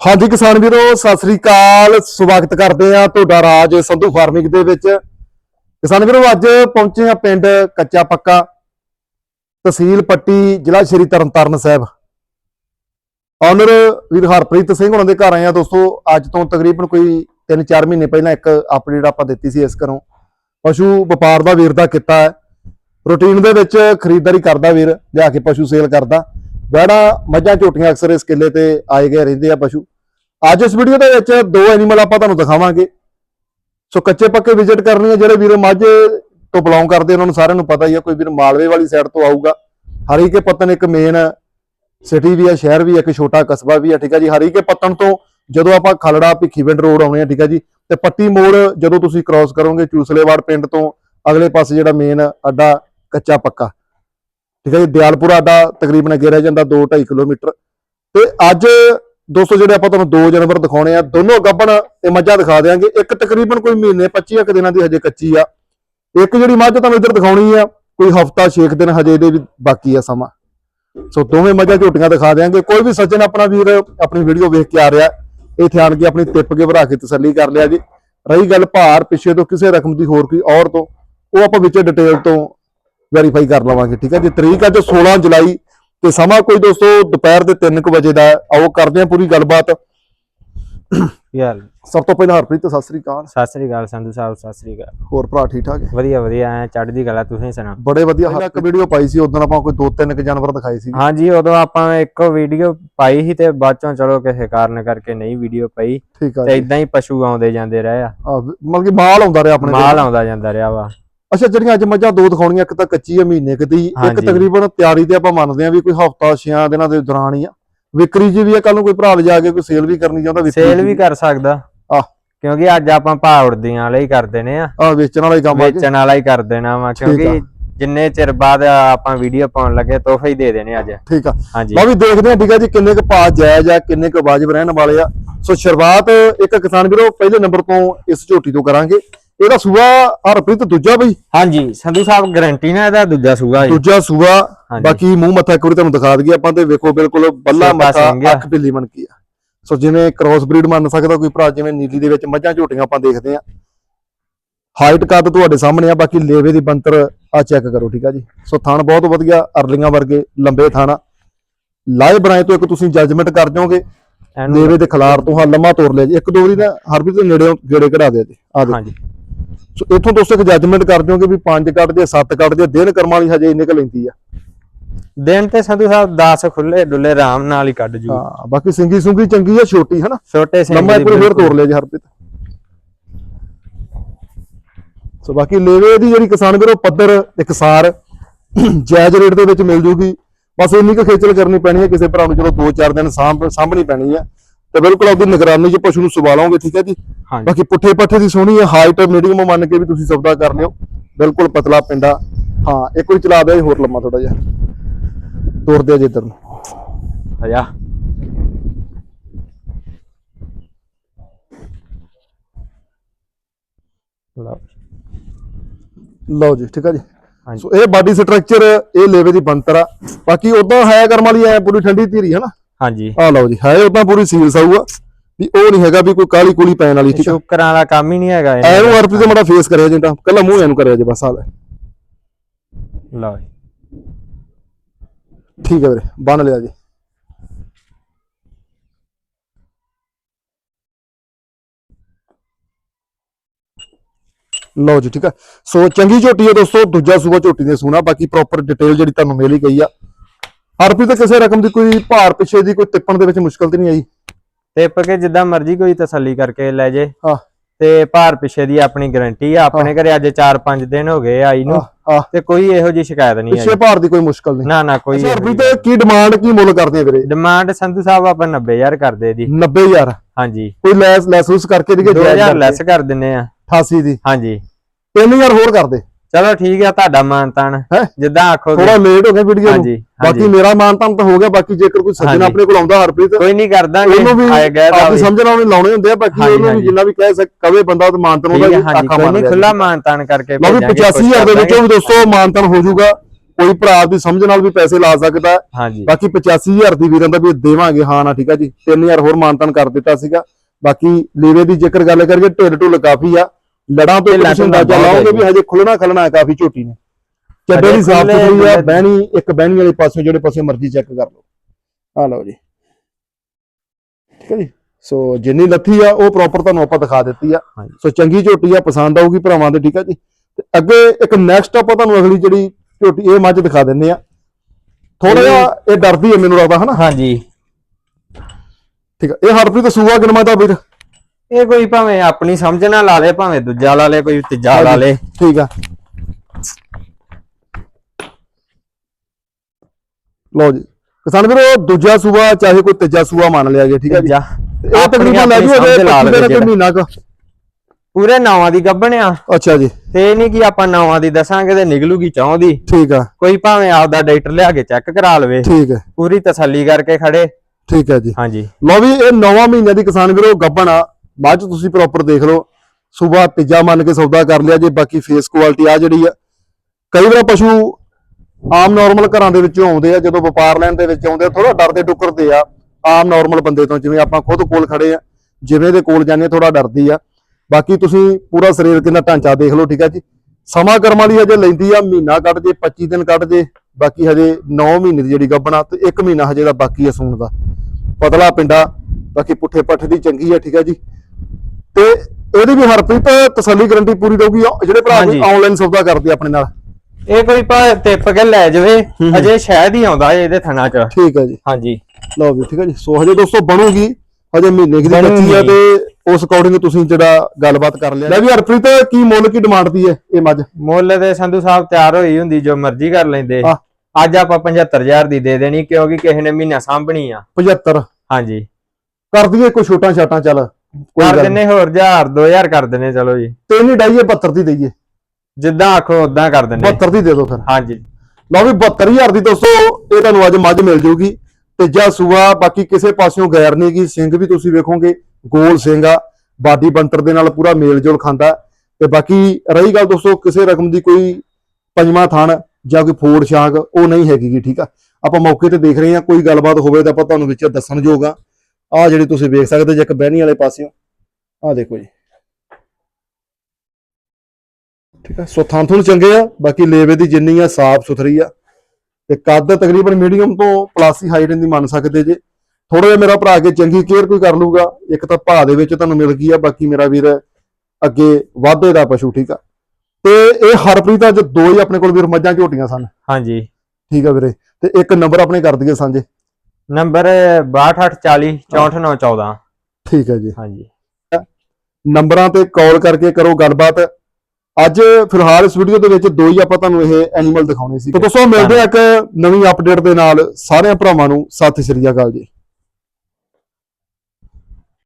ਹਾਂਜੀ ਕਿਸਾਨ ਵੀਰੋ, ਸਤਿ ਸ੍ਰੀ ਅਕਾਲ। ਸਵਾਗਤ ਕਰਦੇ ਆ ਤੁਹਾਡਾ ਰਾਜ ਸੰਧੂ ਫਾਰਮਿੰਗ ਦੇ ਵਿੱਚ। ਕਿਸਾਨ ਵੀਰੋ, ਅੱਜ ਪਹੁੰਚੇ ਆ ਪਿੰਡ ਕੱਚਾ ਪੱਕਾ, ਤਹਿਸੀਲ ਪੱਟੀ, ਜ਼ਿਲ੍ਹਾ ਸ਼੍ਰੀ ਤਰਨਤਾਰਨ ਸਾਹਿਬ। ਆਨਰ ਵੀਰ ਹਰਪ੍ਰੀਤ ਸਿੰਘ ਉਹਨਾਂ ਦੇ ਘਰ ਆਏ ਆ ਦੋਸਤੋ, ਅੱਜ ਤੋਂ ਤਕਰੀਬਨ ਕੋਈ 3-4 ਮਹੀਨੇ ਪਹਿਲਾਂ ਇੱਕ ਅਪਡੇਟ ਆਪਾਂ ਦਿੱਤੀ ਸੀ ਇਸ ਘਰੋਂ। ਪਸ਼ੂ ਵਪਾਰ ਦਾ ਵੀਰ ਦਾ ਕੀਤਾ ਹੈ। ਰੂਟੀਨ ਦੇ ਵਿੱਚ ਖਰੀਦਦਾਰੀ ਕਰਦਾ ਵੀਰ, ਲਿਆ ਕੇ ਪਸ਼ੂ ਸੇਲ ਕਰਦਾ। ਬੜਾ ਮੱਝਾਂ ਝੋਟੀਆਂ ਅਕਸਰ ਇਸ ਕਿੱਲੇ ਤੇ ਆਏ ਗਏ ਰਹਿੰਦੇ ਆ ਪਸ਼ੂ। ਅੱਜ ਇਸ ਵੀਡੀਓ ਦੇ ਵਿੱਚ ਦੋ ਐਨੀਮਲ ਆਪਾਂ ਤੁਹਾਨੂੰ ਦਿਖਾਵਾਂਗੇ। ਸੋ ਕੱਚੇ ਪੱਕੇ ਵਿਜ਼ਿਟ ਕਰਨੀ ਹੈ ਜਿਹੜੇ ਵੀਰ ਮੱਝ ਤੋਂ ਬਿਲੋਂਗ ਕਰਦੇ, ਉਹਨਾਂ ਨੂੰ ਸਾਰਿਆਂ ਨੂੰ ਪਤਾ ਹੀ ਆ, ਕੋਈ ਵੀਰ ਮਾਲਵੇ ਵਾਲੀ ਸਾਈਡ ਤੋਂ ਆਊਗਾ। ਹਰੀਕੇ ਪੱਤਨ ਇੱਕ ਮੇਨ ਸਿਟੀ ਵੀ ਆ, ਸ਼ਹਿਰ ਵੀ ਆ, ਇੱਕ ਛੋਟਾ ਕਸਬਾ ਵੀ ਆ, ਠੀਕ ਆ ਜੀ? ਹਰੀਕੇ ਪੱਤਨ ਤੋਂ ਜਦੋਂ ਆਪਾਂ ਖਲੜਾ ਭਿੱਖੀਵਿੰਡ ਰੋਡ ਆਉਣੇ ਆ, ਠੀਕ ਆ ਜੀ? ਤੇ ਪੱਟੀ ਮੋੜ ਜਦੋਂ ਤੁਸੀਂ ਕ੍ਰਾਸ ਕਰੋਗੇ ਚੂਸਲੇਵਾੜ ਪਿੰਡ ਤੋਂ, ਅਗਲੇ ਪਾਸੇ ਜਿਹੜਾ ਮੇਨ ਅੱਡਾ ਕੱਚਾ ਪੱਕਾ। ਠੀਕ ਹੈ ਜੀ, ਦਿਆਲਪੁਰ ਅੱਡਾ ਤਕਰੀਬਨ ਅੱਗੇ ਰਹਿ ਜਾਂਦਾ 2.5 ਕਿਲੋਮੀਟਰ। ਤੇ ਅੱਜ ਦੋਸਤੋ ਜਿਹੜੇ ਆਪਾਂ ਤੁਹਾਨੂੰ ਦੋ ਜਾਨਵਰ ਦਿਖਾਉਣੇ ਆ, ਦੋਨੋਂ ਗੱਬਣ ਤੇ ਮੱਝਾਂ ਦਿਖਾ ਦੇਾਂਗੇ ਇੱਕ ਤਕਰੀਬਨ ਕੋਈ ਮਹੀਨੇ 25 ਕੁ ਦਿਨਾਂ ਦੀ ਹਜੇ ਕੱਚੀ ਆ। ਇੱਕ ਜਿਹੜੀ ਮੱਝ ਤੁਹਾਨੂੰ ਇੱਧਰ ਦਿਖਾਉਣੀ ਆ, ਕੋਈ ਹਫਤਾ 6 ਦਿਨ ਹਜੇ ਇਹਦੇ ਵੀ ਬਾਕੀ ਆ ਸਮਾਂ। ਸੋ ਦੋਵੇਂ ਮੱਝਾਂ ਝੋਟੀਆਂ ਦਿਖਾ ਦੇਾਂਗੇ ਕੋਈ ਵੀ ਸੱਜਣ ਆਪਣਾ ਵੀਰ ਆਪਣੀ ਵੀਡੀਓ ਵੇਖ ਕੇ ਆ ਰਿਹਾ ਇੱਥੇ ਆਣ ਕੇ ਆਪਣੀ ਟਿੱਪ ਕੇ ਭਰਾ ਕੇ ਤਸੱਲੀ ਕਰ ਲਿਆ ਜੀ। ਰਹੀ ਗੱਲ ਭਾਰ ਪਿੱਛੇ ਤੋਂ, ਕਿਸੇ ਰਕਮ ਦੀ ਹੋਰ ਕੋਈ ਔਰ ਤੋਂ, ਉਹ ਆਪਾਂ ਵਿੱਚ ਡਿਟੇਲ ਤੋਂ ਵੈਰੀਫਾਈ ਕਰ ਲਵਾਂਗੇ ਠੀਕ ਹੈ? ਜੀ ਤਰੀਕ ਅੱਜ 16 ਜੁਲਾਈ ਤੇ ਸਮਾਂ ਕੋਈ ਦੋਸਤੋ ਦੁਪਹਿਰ ਦੇ 3:00 ਵਜੇ ਦਾ ਹੈ। ਆਓ ਕਰਦੇ ਹਾਂ ਪੂਰੀ ਗੱਲਬਾਤ। ਯਾਰ। ਸਭ ਤੋਂ ਪਹਿਲਾਂ ਹਰਪ੍ਰੀਤ ਸਤਿ ਸ੍ਰੀ ਅਕਾਲ। ਸਤਿ ਸ੍ਰੀ ਅਕਾਲ ਸੰਧੂ ਸਾਹਿਬ ਸਤਿ ਸ੍ਰੀ ਅਕਾਲ। ਹੋਰ ਭਰਾ ਠੀਕ ਠਾਕ ਹੈ? ਵਧੀਆ ਵਧੀਆ ਐ ਚੜ੍ਹਦੀ ਕਲਾ ਤੁਸੀਂ ਸੁਣਾ ਬੜੇ ਵਧੀਆ ਪਹਿਲਾਂ ਇੱਕ ਵੀਡੀਓ ਪਾਈ ਸੀ ਉਦੋਂ ਆਪਾਂ ਕੋਈ ਦੋ ਤਿੰਨ ਕੁ ਜਾਨਵਰ ਦਿਖਾਏ ਸੀ। ਹਾਂਜੀ ਉਦੋਂ ਆਪਾਂ ਇੱਕੋ ਵੀਡੀਓ ਪਾਈ ਸੀ ਤੇ ਬਾਅਦ ਚੋਂ ਚਲੋ ਕਿਸੇ ਕਾਰਨ ਕਰਕੇ ਨਹੀਂ ਵੀਡੀਓ ਪਾਈ। ਠੀਕ ਆ ਤੇ ਇਦਾਂ ਹੀ ਪਸ਼ੂ ਆਉਂਦੇ ਜਾਂਦੇ ਰਹੇ ਆ। ਮਤਲਬ ਕਿ ਮਾਲ ਆਉਂਦਾ ਰਿਹਾ ਆਪਣੇ ਮਾਲ। ਆਉਂਦਾ ਜਾਂਦਾ ਰਿਹਾ ਵਾ। ਅੱਛਾ ਜਿਹੜੀਆਂ ਅੱਜ ਮੱਝਾਂ ਦੋ ਦਿਖਾਉਣੀਆਂ ਇੱਕ ਤਾਂ ਕੱਚੀ ਹੈ ਮਹੀਨੇ ਕੁ ਦੀ ਇੱਕ ਹਾਂਜੀ। ਤਕਰੀਬਨ ਤਿਆਰੀ ਤੇ ਆਪਾਂ ਮੰਨਦੇ ਹਾਂ ਵੀ ਕੋਈ ਹਫਤਾ 6 ਦਿਨਾਂ ਦੇ ਦੌਰਾਨ ਹੀ ਆ। ਵਿਕਰੀ ਜੀ ਵੀ ਆ ਕੱਲ ਨੂੰ ਕੋਈ ਭਰਾ ਲਿਜਾ ਕੇ ਕੋਈ ਸੇਲ ਵੀ ਕਰਨੀ ਚਾਹੁੰਦਾ ਵਿਕਰੀ ਸੇਲ ਵੀ ਕਰ ਸਕਦਾ। ਆਹ। ਕਿਉਂਕਿ ਅੱਜ ਆਪਾਂ ਭਾਅ ਉੜਦੀਆਂ ਵਾਲੇ ਹੀ ਕਰ ਦੇਣੇ ਆ। ਆ ਵੇਚਣ ਵਾਲਾ ਹੀ ਕੰਮ ਆ ਵੇਚਣ ਵਾਲਾ ਹੀ ਕਰ ਦੇਣਾ ਵਾ ਕਿਉਂਕਿ ਜਿੰਨੇ ਚਿਰ ਬਾਅਦ ਆਪਾਂ ਵੀਡੀਓ ਪਾਉਣ ਲੱਗੇ ਤੋਹਫੇ ਹੀ ਦੇ ਦੇਣੇ ਅੱਜ। ਠੀਕ ਆ। ਹਾਂਜੀ। ਲਓ ਵੀ ਦੇਖਦੇ ਹਾਂ ਠੀਕ ਆ ਜੀ ਕਿੰਨੇ ਕੁ ਪਾ ਜਾਇਜ਼ ਆ ਕਿੰਨੇ ਕੁ ਵਾਜਬ ਰਹਿਣ ਵਾਲੇ ਆ। ਸੋ ਸ਼ੁਰੂਆਤ ਇੱਕ ਕਿਸਾਨ ਵੀਰੋ ਪਹਿਲੇ ਨੰਬਰ ਤੋਂ ਇਸ ਝੋਟੀ ਤੋਂ ਕਰਾਂਗੇ। ਇਹਦਾ ਸੂਆ ਹਰਪ੍ਰੀਤ ਦੂਜਾ ਬਈ? ਹਾਂਜੀ ਸੰਧੂ ਸਾਹਿਬ ਗਾਰੰਟੀ ਨਾ ਇਹਦਾ ਦੂਜਾ ਸੂਗਾ ਜੀ ਦੂਜਾ ਸੂਆ। ਬਾਕੀ ਮੂੰਹ ਮੱਥਾ ਇੱਕ ਵਾਰੀ ਤੁਹਾਨੂੰ ਦਿਖਾ ਦਈਏ ਆਪਾਂ ਤੇ ਵੇਖੋ ਬਿਲਕੁਲ ਬੱਲਾ ਮੱਥਾ। ਅੱਖ ਪਿੱਲੀ ਬਣ ਕੀ ਆ। ਸੋ ਜਿਵੇਂ ਕ੍ਰਾਸ ਬਰੀਡ ਮੰਨ ਸਕਦਾ ਕੋਈ ਭਰਾ ਜਿਵੇਂ ਨੀਲੀ ਦੇ ਵਿੱਚ ਮੱਝਾਂ ਝੋਟੀਆਂ ਆਪਾਂ ਦੇਖਦੇ ਆ ਹਾਈਟ ਕੱਦ ਤੁਹਾਡੇ ਸਾਹਮਣੇ ਆ ਬਾਕੀ ਲੇਵੇ ਦੀ ਬੰਤਰ ਆ ਚੈੱਕ ਕਰੋ ਠੀਕ ਆ ਜੀ। ਸੋ ਥਣ ਬਹੁਤ ਵਧੀਆ ਅਰਲੀਆਂ ਵਰਗੇ ਲੰਬੇ ਥਣ ਲਾਏ ਬਣਾਏ ਤੋਂ ਇੱਕ ਤੁਸੀਂ ਜੱਜਮੈਂਟ ਕਰ ਜਾਓਗੇ। ਲੇਵੇ ਦੇ ਖਿਲਾਰ ਤੋਂ ਹਾਂ ਲੰਮਾ ਤੋੜ ਲਿਆ ਜੀ। ਇੱਕ ਦੋ ਵਾਰੀ ਨਾ ਹਰਬੀ ਦੇ ਨੇੜੇ ਗੇੜੇ ਕਢਾ ਦੇ ਆ ਦੇ ਹਾਂਜੀ। ਸੋ ਇੱਥੋਂ ਦੋਸਤੋ ਇੱਕ ਜੱਜਮੈਂਟ ਕਰ ਜਾਓਗੇ ਵੀ ਪੰਜ ਕੱਢ ਜੇ ਸੱਤ ਕੱਢ ਜੇ ਦਿਨ ਕਰਮ ਵਾਲੀ ਹਜੇ ਕ ਲੈਂਦੀ ਆ। ਦਿਨ ਤੇ ਸੰਧੂ ਸਾਹਿਬ 10 ਖੁੱਲੇ ਡੁੱਲੇ ਆਰਾਮ ਨਾਲ ਹੀ ਕੱਢ ਜੂ। ਹਾਂ ਬਾਕੀ ਸਿੰਗੀ ਸੁੰਗੀ ਚੰਗੀ ਆ ਛੋਟੀ ਹਨਾ? ਛੋਟੇ ਸਿੰਘ ਲੰਮਾ ਦੀ ਇੱਕ ਬਿਲਕੁਲ। ਤੋੜ ਲਿਆ ਜੀ ਹਰਪ੍ਰੀਤ। ਸੋ ਬਾਕੀ ਲੇਵੇ ਦੀ ਜਿਹੜੀ ਕਿਸਾਨ ਵੀਰੋ ਪੱਧਰ ਇਕਸਾਰ ਜਾਇਜ਼ ਰੇਟ ਦੇ ਵਿੱਚ ਮਿਲ ਜੂਗੀ। ਬਸ ਇੰਨੀ ਕੁ ਖੇਚਲ ਕਰਨੀ ਪੈਣੀ ਹੈ ਕਿਸੇ ਭਰਾ ਨੂੰ ਚਲੋ 2-4 ਦਿਨ ਸਾਂਭ ਸਾਂਭਣੀ ਪੈਣੀ ਹੈ ਤੇ ਬਿਲਕੁਲ ਆਪਦੀ ਨਿਗਰਾਨੀ 'ਚ ਪਸ਼ੂ ਨੂੰ ਸੰਭਾਲੋਗੇ ਠੀਕ ਹੈ ਜੀ? ਬਾਕੀ ਪੁੱਠੇ ਪੱਠੇ ਦੀ ਸੋਹਣੀ ਹੈ ਹਾਈਟ ਮੀਡੀਅਮ ਮੰਨ ਕੇ ਵੀ ਤੁਸੀਂ ਸੌਦਾ ਕਰ ਲਿਓ। ਬਿਲਕੁਲ ਪਤਲਾ ਪਿੰਡਾ। ਹਾਂ ਇੱਕ ਵਾਰੀ ਚਲਾ ਦਿਆ ਹੋਰ ਲੰਮਾ ਥੋੜਾ ਜਿਹਾ। ਤੋੜ ਦਿਆ ਜੀ ਇੱਧਰ ਨੂੰ। ਆਜਾ ਲਓ। ਜੀ ਠੀਕ ਆ ਜੀ। ਸੋ ਇਹ ਬਾਡੀ ਸਟਰਕਚਰ ਇਹ ਲੇਵੇ ਦੀ ਬੰਤਰ ਆ। ਬਾਕੀ ਉਦਾਂ ਹੈ ਕਰਮ ਵਾਲੀ ਐ ਪੂਰੀ ਠੰਡੀ ਧੀਰੀ ਹੈ ਨਾ ਹਾਂਜੀ। ਆ ਲਓ ਜੀ ਹੈ ਉਦਾਂ ਪੂਰੀ ਸੀਲ ਸਾਊ ਆ ਵੀ ਉਹ ਨਹੀਂ ਹੈਗਾ ਵੀ ਕੋਈ ਕਾਲੀ ਕੁਲੀ ਪੈਣ ਵਾਲੀ ਠੀਕ ਆ? ਸ਼ੁਕਰਾਂ ਦਾ ਕੰਮ ਹੀ ਨਹੀਂ ਹੈਗਾ ਇਹਨਾਂ। ਐਨੂੰ ਅਰਪੀ ਤੇ ਮੜਾ ਫੇਸ ਕਰਿਆ ਜਿੰਦਾ। ਕੱਲਾ ਮੂੰਹ ਐਨੂੰ ਕਰਿਆ ਜੀ ਬਸ ਆ ਲੈ। ਲਓ ਜੀ। ਠੀਕ ਹੈ ਵੀਰੇ ਬੰਨ ਲਿਆ ਜੀ। ਲਓ ਜੀ ਠੀਕ ਆ। ਸੋ ਚੰਗੀ ਝੋਟੀ ਹੈ ਦੋਸਤੋ ਦੂਜਾ ਸੂਬਾ ਝੋਟੀ ਦੇ ਸੂਣਾ ਬਾਕੀ ਪ੍ਰੋਪਰ ਡਿਟੇਲ ਜਿਹੜੀ ਤੁਹਾਨੂੰ ਮਿਲ ਹੀ ਗਈ ਆ। ਹਰਪ੍ਰੀਤ ਤੇ ਕਿਸੇ ਰਕਮ ਦੀ ਕੋਈ ਭਾਰ ਪਿੱਛੇ ਦੀ ਕੋਈ ਤਿੱਪਣ ਦੇ ਵਿੱਚ ਮੁਸ਼ਕਲ ਤੇ ਨਹੀਂ ਆਈ? ਟਿੱਪ ਕੇ ਜਿੱਦਾਂ ਮਰਜ਼ੀ ਕੋਈ ਤਸੱਲੀ ਕਰਕੇ ਲੈ ਜੇ। ਹਾਂ। ਤੇ ਭਾਰ ਪਿੱਛੇ ਦੀ ਆਪਣੀ ਗਾਰੰਟੀ ਆ। ਆਪਣੇ ਘਰੇ ਅੱਜ 4-5 ਦਿਨ ਹੋ ਗਏ ਆਈ ਨੂੰ। ਤੇ ਕੋਈ ਇਹੋ ਜੀ ਸ਼ਿਕਾਇਤ ਨਹੀਂ ਆਈ। ਪਿੱਛੇ ਭਾਰ ਦੀ ਕੋਈ ਮੁਸ਼ਕਲ ਨਹੀਂ। ਨਾ ਨਾ ਕੋਈ ਹਰਪ੍ਰੀਤ ਕੀ ਡਿਮਾਂਡ ਕੀ ਮੁੱਲ ਕਰਦੇ ਵੀਰੇ? ਡਿਮਾਂਡ ਸੰਧੂ ਸਾਹਿਬ ਆਪਾਂ 90000 ਕਰਦੇ ਦੀ 90000 ਹਾਂਜੀ। ਕੋਈ ਲੈਸ ਲੈਸੂਸ ਕਰਕੇ ਦੀ 2000 ਲੈਸ ਕਰ ਦਿੰਨੇ ਆ। 88 ਦੀ। ਹਾਂਜੀ। 3000 ਹੋਰ ਕਰ ਦੇ ਚਲੋ ਠੀਕ ਆ ਤੁਹਾਡਾ ਮਾਨਤਾਨ ਹੈਂ? ਜਿੱਦਾਂ ਆਖੋਗੇ। ਥੋੜਾ ਲੇਟ ਹੋ ਗਿਆ ਵੀਡੀਓ ਨੂੰ। ਹਾਂਜੀ ਬਾਕੀ ਮੇਰਾ ਮਾਨਤਾਨ ਤਾਂ ਹੋ ਗਿਆ ਬਾਕੀ ਜੇਕਰ ਕੋਈ ਸੱਜਣ ਹਾਂਜੀ। ਆਪਣੇ ਕੋਲ ਆਉਂਦਾ ਹਰਪ੍ਰੀਤ ਕੋਈ ਨਹੀਂ ਕਰਦਾਂਗੇ ਉਹਨੂੰ ਵੀ ਆਏ ਗਏ ਦਾ ਆਪਣੀ ਵੀ। ਸਮਝਣਾ ਉਹਨੇ ਲਾਉਣੇ ਹੁੰਦੇ ਆ ਬਾਕੀ ਹਾਂਜੀ, ਉਹਨੂੰ ਵੀ ਹਾਂਜੀ। ਜਿੰਨਾ ਵੀ ਕਹਿ ਸਕ ਕਵੇ ਬੰਦਾ ਉਹ ਮਾਨਤਾਨ ਠੀਕ ਉਹਦਾ ਹੈ ਹਾਂਜੀ ਆਖਾ ਕੋਈ ਨਹੀਂ ਖੁੱਲਾ ਮਾਨਤਾਨ ਕਰਕੇ ਲਓ ਵੀ ਭੇਜਾਂਗੇ, 85000 ਦੇ ਵਿੱਚੋਂ ਵੀ ਦੋਸਤੋ ਮਾਨਤਾਨ ਹੋ ਜਾਊਗਾ। ਕੋਈ ਭਰਾ ਦੀ ਸਮਝ ਨਾਲ ਵੀ ਪੈਸੇ ਲਾ ਸਕਦਾ। ਹੈ। ਹਾਂਜੀ। ਬਾਕੀ 85000 ਦੀ ਵੀਰਾਂ ਦਾ ਵੀ ਦੇਵਾਂਗੇ। ਹਾਂ ਨਾ ਠੀਕ ਆ ਜੀ। 3000 ਹੋਰ ਮਾਨਤਨ ਕਰ ਦਿੱਤਾ ਸੀਗਾ। ਬਾਕੀ ਲੀਵੇ ਦੀ ਜੇਕਰ ਗੱਲ ਕਰੀਏ ਢਿੱਡ ਢੁੱਲ ਕਾਫੀ ਆ। ਲੜਾਂ ਤੋਂ ਤੁਸੀਂ ਅੰਦਾਜ਼ਾ ਹੈ ਲਾਓਗੇ ਵੀ। ਹਜੇ ਖੁੱਲਣਾ ਖਲਣਾ ਹੈ ਕਾਫੀ ਝੋਟੀ ਨੇ। ਹਜੇ ਦੀ ਸਾਫ਼ ਸੁਥਰੀ ਆ ਬਹਿਣੀ ਇੱਕ ਬਹਿਣੀ ਵਾਲੇ ਪਾਸੇ ਜਿਹੜੇ ਪਾਸੇ ਮਰਜ਼ੀ ਚੈੱਕ ਕਰ ਲਓ। ਆ ਲਓ ਜੀ। ਠੀਕ ਹੈ ਜੀ। ਸੋ ਜਿੰਨੀ ਲੱਥੀ ਆ ਉਹ ਪ੍ਰੋਪਰ ਤੁਹਾਨੂੰ ਆਪਾਂ ਦਿਖਾ ਦਿੱਤੀ ਆ। ਸੋ ਚੰਗੀ ਝੋਟੀ ਆ ਪਸੰਦ ਆਊਗੀ ਭਰਾਵਾਂ ਦੇ ਠੀਕ ਆ ਜੀ। ਤੇ ਅੱਗੇ ਇੱਕ ਨੈਕਸਟ ਆਪਾਂ ਤੁਹਾਨੂੰ ਅਗਲੀ ਜਿਹੜੀ ਝੋਟੀ ਇਹ ਮੱਝ ਦਿਖਾ ਦਿੰਨੇ ਆ। ਥੋੜਾ ਜਿਹਾ ਇਹ ਡਰਦੀ ਹੈ ਮੈਨੂੰ ਲੱਗਦਾ ਹਨਾ? ਹਾਂਜੀ। ਠੀਕ ਆ। ਇਹ ਹਰਪ੍ਰੀਤ ਸੂਆ ਕਿਨਮਾ ਦਾ ਵੀਰ। ਇਹ ਕੋਈ ਭਾਵੇਂ ਆਪਣੀ ਸਮਝ ਨਾਲ ਲਾ ਲੇ ਭਾਵੇਂ ਦੂਜਾ ਲਾ ਲੇ ਕੋਈ ਤੀਜਾ ਲਾ ਲੇ। ਠੀਕ ਆ। ਲਓ ਜੀ। ਕਿਸਾਨ ਵੀਰੋ ਦੂਜਾ ਸੂਆ ਚਾਹੇ ਕੋਈ ਤੀਜਾ ਸੂਆ ਮੰਨ ਲਿਆ ਜੀ ਠੀਕ ਆ ਜੀ। ਤੀਜਾ। ਇਹ ਆਪਣੀ- ਤਕਰੀਬਨ ਲੈ ਆਪਣੀ ਜੂ ਅਜੇ ਸਮਝ ਲਾ 25 ਦਿਨ ਲਵੇ ਕੋਈ ਜਿਹੜਾ। ਮਹੀਨਾ ਕੁ। ਪੂਰੇ ਨਾਵਾਂ ਦੀ ਗੱਭਣ ਆ। ਅੱਛਾ ਜੀ। ਤੇ ਇਹ ਨਹੀਂ ਕਿ ਆਪਾਂ ਨਾਵਾਂ ਦੀ ਦੱਸਾਂਗੇ ਤੇ ਨਿਕਲੂਗੀ ਚੌਂ ਦੀ। ਠੀਕ ਆ। ਕੋਈ ਭਾਵੇਂ ਆਪਦਾ ਡਾਕਟਰ ਲਿਆ ਕੇ ਚੈੱਕ ਕਰਾ ਲਵੇ। ਠੀਕ ਹੈ ਪੂਰੀ ਤਸੱਲੀ ਕਰਕੇ ਖੜੇ। ਠੀਕ ਹੈ ਜੀ। ਹਾਂਜੀ। ਲਓ ਵੀ ਇਹ 9 ਮਹੀਨਿਆਂ ਦੀ ਕਿਸਾਨ ਵੀਰੋ ਗੱਬਣ ਆ। ਬਾਅਦ ਚ ਤੁਸੀਂ ਪ੍ਰੋਪਰ ਦੇਖ ਲਓ। ਸਵੇਰ ਤੀਜਾ ਮੰਨ ਕੇ ਸੌਦਾ ਕਰ ਲਿਆ ਜੇ, ਬਾਕੀ ਫੇਸ ਕੁਆਲਿਟੀ ਆ ਜਿਹੜੀ ਆ। ਕਈ ਵਾਰ ਪਸ਼ੂ ਆਮ ਨਾਰਮਲ ਘਰਾਂ ਦੇ ਵਿੱਚੋਂ ਆਉਂਦੇ ਆ, ਜਦੋਂ ਵਪਾਰ ਲੈਣ ਦੇ ਵਿੱਚ ਆਉਂਦੇ ਆ ਥੋੜਾ ਡਰਦੇ ਡੁੱਕਰਦੇ ਆ, ਆਮ ਨਾਰਮਲ ਬੰਦੇ ਤੋਂ, ਜਿਵੇਂ ਆਪਾਂ ਖੁਦ ਕੋਲ ਖੜੇ ਆ, ਜਿਵੇਂ ਦੇ ਕੋਲ ਜਾਂਦੇ ਥੋੜਾ ਡਰਦੀ ਆ। ਬਾਕੀ ਤੁਸੀਂ ਪੂਰਾ ਸਰੀਰ ਕਿੰਨਾ ਢਾਂਚਾ ਦੇਖ ਲਓ, ਠੀਕ ਆ ਜੀ। ਸਮਾਂ ਕਰਮਾਂ ਲਈ ਹਜੇ ਲੈਂਦੀ ਆ, ਮਹੀਨਾ ਕੱਢ ਜੇ 25 ਦਿਨ ਕੱਢ ਜੇ, ਬਾਕੀ ਹਜੇ 9 ਮਹੀਨੇ ਦੀ ਜਿਹੜੀ ਗੱਭਣਾ, ਤੇ 1 ਮਹੀਨਾ ਹਜੇ ਦਾ ਬਾਕੀ ਆ ਸੂਣ ਦਾ। ਪਤਲਾ ਪਿੰਡਾ, ਬਾਕੀ ਪੁੱਠੇ ਪੱਠ ਦੀ ਚੰਗੀ ਆ, ਠੀਕ ਆ ਜੀ। ਤੇ ਇਹਦੀ ਵੀ ਹਰਪ੍ਰੀਤ ਤਸੱਲੀ ਗਰੰਟੀ ਪੂਰੀ ਉਹ ਜਿਹੜੇ ਭਰਾ ਹਾਂਜੀ। ਆਨਲਾਈਨ ਸੌਦਾ ਕਰਦੇ ਆ ਆਪਣੇ ਨਾਲ। ਇਹ ਕੋਈ ਭਾਵੇਂ ਟਿੱਪ ਕੇ ਲੈ ਜਾਵੇ ਹੂੰ। ਅਜੇ ਸ਼ਾਇਦ ਹੀ ਆਉਂਦਾ ਇਹਦੇ ਥਣਾ ਚ। ਠੀਕ ਹੈ ਜੀ। ਹਾਂਜੀ। ਲਓ ਵੀ ਠੀਕ ਹੈ ਜੀ। ਸੋ ਹਜੇ ਦੋਸਤੋ ਬਣੂਗੀ ਹਜੇ ਮਹੀਨੇ ਕੁ ਦੀ। ਬੱਚੀ ਆ ਤੇ ਉਸ ਅਕੋਰਡਿੰਗ ਤੁਸੀਂ ਜਿਹੜਾ ਗੱਲਬਾਤ ਕਰ ਲਿਆ। ਲੈ ਵੀ ਹਰਪ੍ਰੀਤ ਕੀ ਮੁੱਲ ਕੀ ਡਿਮਾਂਡ ਦੀ ਹੈ ਇਹ ਮੱਝ? ਮੁੱਲ ਤੇ ਸੰਧੂ ਸਾਹਿਬ ਤਿਆਰ ਹੋਈ ਹੁੰਦੀ ਜੋ ਮਰਜ਼ੀ ਕਰ ਲੈਂਦੇ। ਅੱਜ ਆਪਾਂ 75000 ਦੀ ਦੇ ਦੇਣੀ ਕਿਉਂਕਿ ਕਿਸੇ ਨੇ ਮਹੀਨਾ ਸਾਂਭਣੀ ਆ। 75 ਹਾਂਜੀ। ਕਰ ਦਈਏ ਕੋਈ ਛੋਟਾ ਛਾਟਾਂ ਚੱਲ। ਕੋਈ ਕਰ ਦਿੰਨੇ ਹੋਰ 1000 2000 ਕਰ ਦਿੰਨੇ ਚਲੋ ਜੀ। ਤੇ ਨਹੀਂ ਡਾਈਏ 72 ਦੀ ਦਈਏ। ਜਿੱਦਾਂ ਆਖੋ ਉਦਾਂ ਕਰ ਦਿੰਨੇ। 72 ਦੀ ਦੇ ਦਿਓ ਫਿਰ। ਹਾਂਜੀ। ਲਓ ਵੀ 72000 ਦੀ ਦੋਸਤੋ ਇਹ ਤੁਹਾਨੂੰ ਅੱਜ ਮੱਝ ਮਿਲ ਜਾਊਗੀ ਤੀਜਾ ਸੂਆ ਬਾਕੀ ਕਿਸੇ ਪਾਸਿਓਂ ਗੈਰ ਨਹੀਂ ਗੀ। ਸਿੰਘ ਵੀ ਤੁਸੀਂ ਵੇਖੋਗੇ ਗੋਲ ਸਿੰਘ ਆ। ਬਾਡੀ ਬੰਤਰ ਦੇ ਨਾਲ ਪੂਰਾ ਮੇਲ ਜੋਲ ਖਾਂਦਾ। ਤੇ ਬਾਕੀ ਰਹੀ ਗੱਲ ਦੋਸਤੋ ਕਿਸੇ ਰਕਮ ਦੀ ਕੋਈ ਪੰਜਵਾਂ ਥਣ ਜਾਂ ਕੋਈ ਫੋੜ ਛਾਂਗ ਉਹ ਨਹੀਂ ਹੈਗੀ ਠੀਕ ਆ। ਆਪਾਂ ਮੌਕੇ ਤੇ ਦੇਖ ਰਹੇ ਹਾਂ ਕੋਈ ਗੱਲਬਾਤ ਹੋਵੇ ਤਾਂ ਆਪਾਂ ਤੁਹਾਨੂੰ ਵਿੱਚ ਦੱਸਣ ਜੋਗਾ ਆ ਜਿਹੜੀ ਤੁਸੀਂ ਵੇਖ ਸਕਦੇ ਜੇ ਇੱਕ ਬਹਿਣੀ ਵਾਲੇ ਪਾਸਿਓਂ ਆ ਦੇਖੋ ਜੀ। ਠੀਕ ਆ ਸੋ ਥਾਂ ਚੰਗੇ ਆ ਬਾਕੀ ਲੇਵੇ ਦੀ ਜਿੰਨੀ ਆ ਸਾਫ਼ ਸੁਥਰੀ ਆ। ਤੇ ਕੱਦ ਤਕਰੀਬਨ ਮੀਡੀਅਮ ਤੋਂ ਪਲੱਸ ਹੀ ਹਾਈਟ ਦੀ ਮੰਨ ਸਕਦੇ ਜੇ। ਥੋੜਾ ਜਿਹਾ ਮੇਰਾ ਭਰਾ ਕੇ ਚੰਗੀ ਕੇਅਰ ਕੋਈ ਕਰ ਲੂਗਾ ਇੱਕ ਤਾਂ ਭਾਅ ਦੇ ਵਿੱਚ ਤੁਹਾਨੂੰ ਮਿਲ ਗਈ ਆ ਬਾਕੀ ਮੇਰਾ ਵੀਰ ਅੱਗੇ ਵਾਧੇ ਦਾ ਪਸ਼ੂ ਠੀਕ ਆ। ਤੇ ਇਹ ਹਰਪ੍ਰੀਤ ਅੱਜ ਦੋ ਹੀ ਆਪਣੇ ਕੋਲ ਵੀਰ ਮੱਝਾਂ ਝੋਟੀਆਂ ਸਨ। ਹਾਂਜੀ। ਠੀਕ ਆ ਵੀਰੇ ਤੇ ਇੱਕ ਨੰਬਰ ਆਪਣੇ ਕਰ ਦਈਏ ਸਾਂਝੇ। ਨੰਬਰ 6240 64914 ਠੀਕ ਹੈ ਜੀ। ਹਾਂਜੀ। ਨੰਬਰਾਂ ਤੇ ਕਾਲ ਕਰਕੇ ਕਰੋ ਗੱਲਬਾਤ। ਅੱਜ ਫਿਲਹਾਲ ਇਸ ਵੀਡੀਓ ਦੇ ਵਿੱਚ ਦੋ ਹੀ ਆਪਾਂ ਤੁਹਾਨੂੰ ਇਹ ਐਨੀਮਲ ਦਿਖਾਉਣੇ ਸੀ ਤੇ ਦੋਸਤੋ ਮਿਲਦੇ ਆ ਇੱਕ ਨਵੀਂ ਅਪਡੇਟ ਦੇ ਨਾਲ। ਸਾਰਿਆਂ ਭਰਾਵਾਂ ਨੂੰ ਸਤਿ ਸ੍ਰੀ ਅਕਾਲ ਜੀ।